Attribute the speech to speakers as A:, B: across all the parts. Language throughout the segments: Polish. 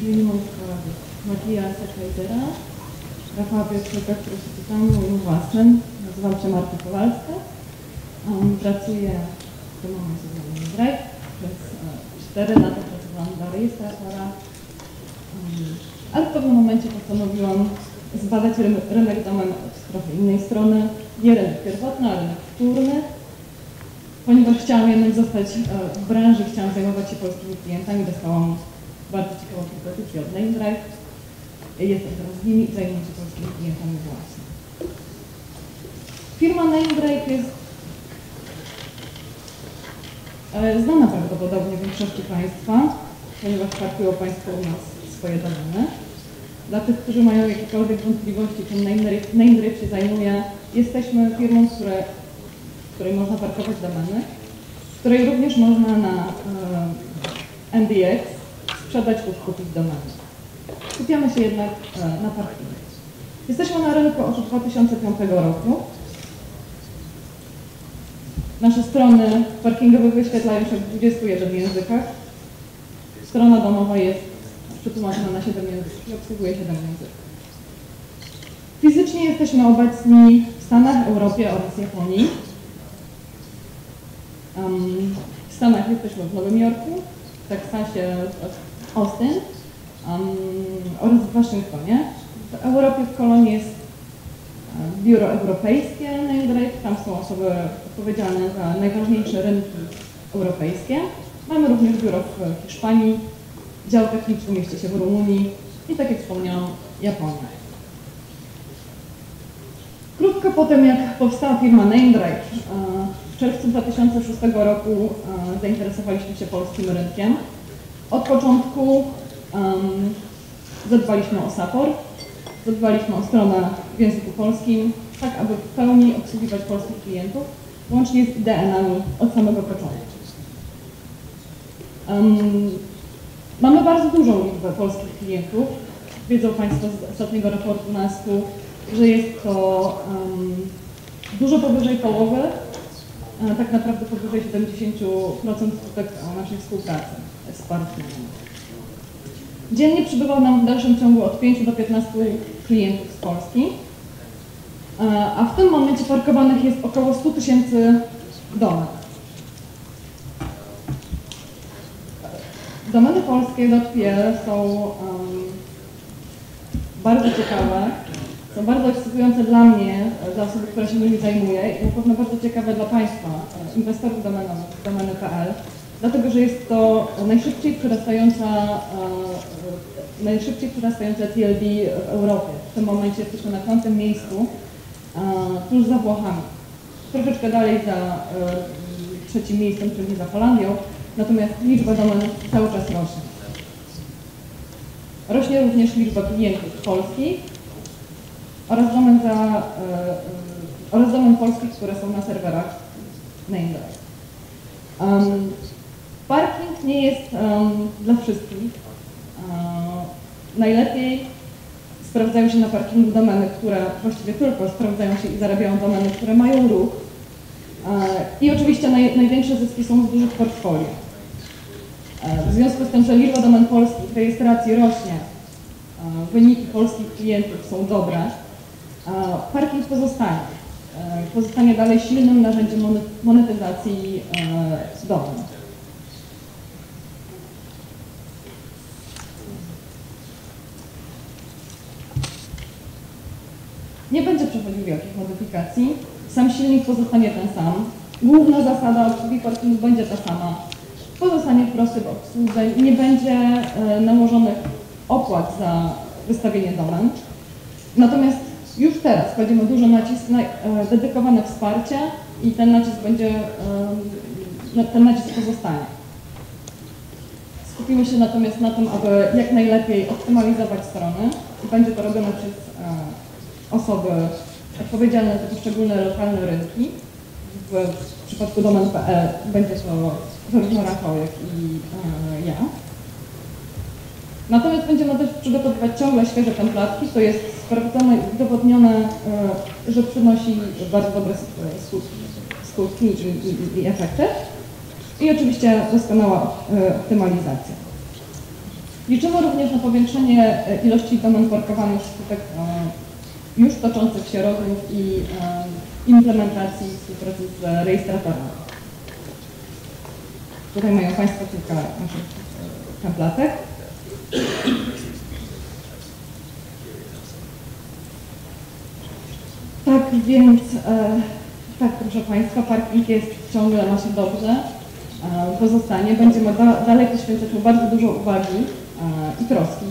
A: Imieniu moich kolegów Magia Sakajdera, Rafała Piotrzyka, który się pytał, moim własnym. Nazywam się Marta Kowalska. Um, pracuję w tym momencie w Drive. Przez e, 4 lata pracowałam dla rejestratora. Um, ale w pewnym momencie postanowiłam zbadać rynek domen od trochę innej strony. Nie rynek pierwotny, ale rynek wtórny ponieważ chciałam jednak zostać e, w branży, chciałam zajmować się polskimi klientami, dostałam bardzo ciekawą propozycję od NameDrive. Jestem teraz z nimi i zajmuję się polskimi klientami właśnie. Firma NameDrive jest e, znana prawdopodobnie większości Państwa, ponieważ parkują Państwo u nas swoje domeny. Dla tych, którzy mają jakiekolwiek wątpliwości, czym NameDrive się zajmuje, jesteśmy firmą, która której można parkować domeny, w której również można na e, NDX sprzedać lub kupić domeny. Skupiamy się jednak e, na parkingu. Jesteśmy na rynku od 2005 roku. Nasze strony parkingowe wyświetlają się w 21 językach. Strona domowa jest przetłumaczona na 7 języków i obsługuje 7 języków. Fizycznie jesteśmy obecni w Stanach, Europie oraz Japonii. Um, w Stanach jesteśmy w Nowym Jorku, w Teksasie, w Austin um, oraz w Waszyngtonie. W Europie w Kolonii jest e, biuro europejskie NameDrive, tam są osoby odpowiedzialne za najważniejsze rynki europejskie. Mamy również biuro w Hiszpanii, dział techniczny mieści się w Rumunii i tak jak wspomniałam, Japonia. Krótko po tym, jak powstała firma NameDrive, w czerwcu 2006 roku e, zainteresowaliśmy się polskim rynkiem. Od początku um, zadbaliśmy o support, zadbaliśmy o stronę w języku polskim, tak aby w pełni obsługiwać polskich klientów, łącznie z IDN-ami od samego początku. Um, mamy bardzo dużą liczbę polskich klientów. Wiedzą Państwo z ostatniego raportu NASK-u, że jest to um, dużo powyżej połowy tak naprawdę powyżej 70% skutek naszej współpracy z partnerem. Dziennie przybywa nam w dalszym ciągu od 5 do 15 klientów z Polski, a w tym momencie parkowanych jest około 100 tysięcy domen. Domeny polskie .pl są um, bardzo ciekawe, są bardzo ekscytujące dla mnie, dla osoby, która się nimi zajmuje i na pewno bardzo ciekawe dla Państwa, inwestorów domenowych, domeny.pl, dlatego że jest to najszybciej przyrastająca, e, najszybciej przyrastająca TLD w Europie. W tym momencie jesteśmy na piątym miejscu, e, tuż za Włochami. Troszeczkę dalej za e, trzecim miejscem, czyli za Holandią, natomiast liczba domenów cały czas rośnie. Rośnie również liczba klientów polskich, oraz domen, za, e, e, oraz domen polskich, które są na serwerach NameDrive. Um, parking nie jest um, dla wszystkich. E, najlepiej sprawdzają się na parkingu domeny, które właściwie tylko sprawdzają się i zarabiają domeny, które mają ruch. I oczywiście naj, największe zyski są z dużych portfolio. W związku z tym, że liczba domen polskich rejestracji rośnie, wyniki polskich klientów są dobre, Parking pozostanie. E, pozostanie dalej silnym narzędziem monetyzacji e, domen. Nie będzie przechodził wielkich modyfikacji. Sam silnik pozostanie ten sam. Główna zasada obsługi parkingu będzie ta sama. Pozostanie w obsłudze. Nie będzie e, nałożonych opłat za wystawienie domen. Natomiast już teraz kładziemy duży nacisk na e, dedykowane wsparcie i ten nacisk będzie, e, ten nacisk pozostanie. Skupimy się natomiast na tym, aby jak najlepiej optymalizować strony i będzie to robione przez e, osoby odpowiedzialne za poszczególne lokalne rynki. W przypadku domen.pl będzie to zarówno Rafał, jak i ja. Natomiast będziemy też przygotowywać ciągle świeże templatki, to jest sprawdzone i udowodnione, e, że przynosi bardzo dobre skutki, skutki i, i, i efekty. I oczywiście doskonała e, optymalizacja. Liczymy również na powiększenie e, ilości domen parkowanych wskutek e, już toczących się rozmów i e, implementacji współpracy z rejestratorem. Tutaj mają Państwo kilka naszych e, templatek. Tak więc, e, tak proszę Państwa, parking jest ciągle, ma się dobrze, e, pozostanie. Będziemy da, dalej poświęcać mu bardzo dużo uwagi e, i troski.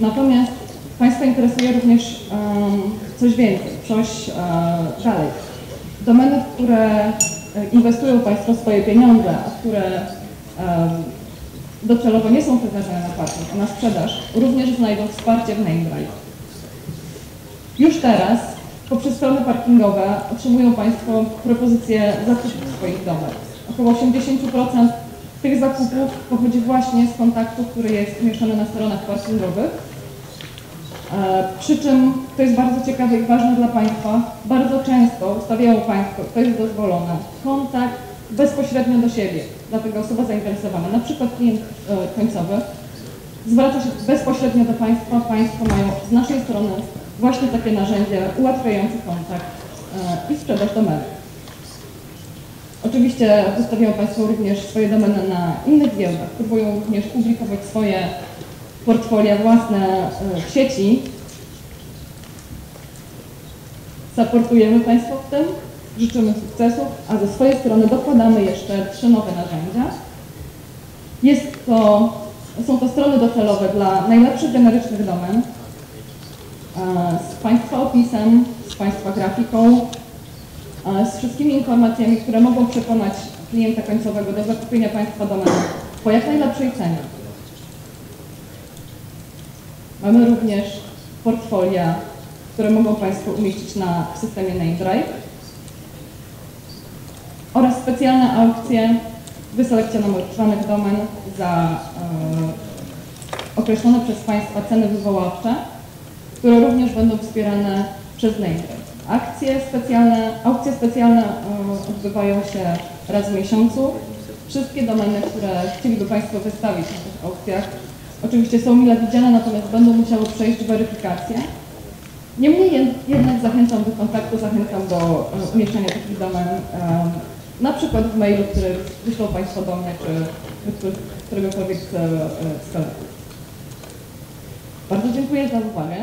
A: Natomiast Państwa interesuje również coś więcej, coś e, dalej. Domeny, w które inwestują Państwo swoje pieniądze, a które docelowo nie są przeznaczone na parking, a na sprzedaż, również znajdą wsparcie w NameDrive. Już teraz poprzez strony parkingowe otrzymują Państwo propozycje zakupu swoich domen. Około 80% tych zakupów pochodzi właśnie z kontaktu, który jest umieszczony na stronach parkingowych. E, Przy czym, to jest bardzo ciekawe i ważne dla Państwa, bardzo często ustawiają Państwo, to jest dozwolone, kontakt bezpośrednio do siebie, dlatego osoba zainteresowana, na przykład klient e, końcowy, zwraca się bezpośrednio do Państwa, Państwo mają z naszej strony właśnie takie narzędzie ułatwiające kontakt e, i sprzedaż domeny. Oczywiście wystawiają Państwo również swoje domeny na innych giełdach, próbują również publikować swoje portfolia własne e, w sieci. Supportujemy Państwo w tym, życzymy sukcesów, a ze swojej strony dokładamy jeszcze trzy nowe narzędzia. Jest to, są to strony docelowe dla najlepszych generycznych domen, e, z Państwa opisem, z Państwa grafiką, e, z wszystkimi informacjami, które mogą przekonać klienta końcowego do zakupienia Państwa domenu po jak najlepszej cenie. Mamy również portfolia, które mogą Państwo umieścić na w systemie NameDrive oraz specjalne aukcje wyselekcjonowanych domen za e, określone przez Państwa ceny wywoławcze, które również będą wspierane przez NameDrive. Akcje specjalne, aukcje specjalne e, odbywają się raz w miesiącu. Wszystkie domeny, które chcieliby Państwo wystawić na tych aukcjach, oczywiście są mile widziane, natomiast będą musiały przejść weryfikację. Niemniej jed- jednak zachęcam do kontaktu, zachęcam do e, umieszczania takich domen, e, na przykład w mailu, który wyślą Państwo do mnie, czy któregokolwiek z, e, z kolegów. Bardzo dziękuję za uwagę.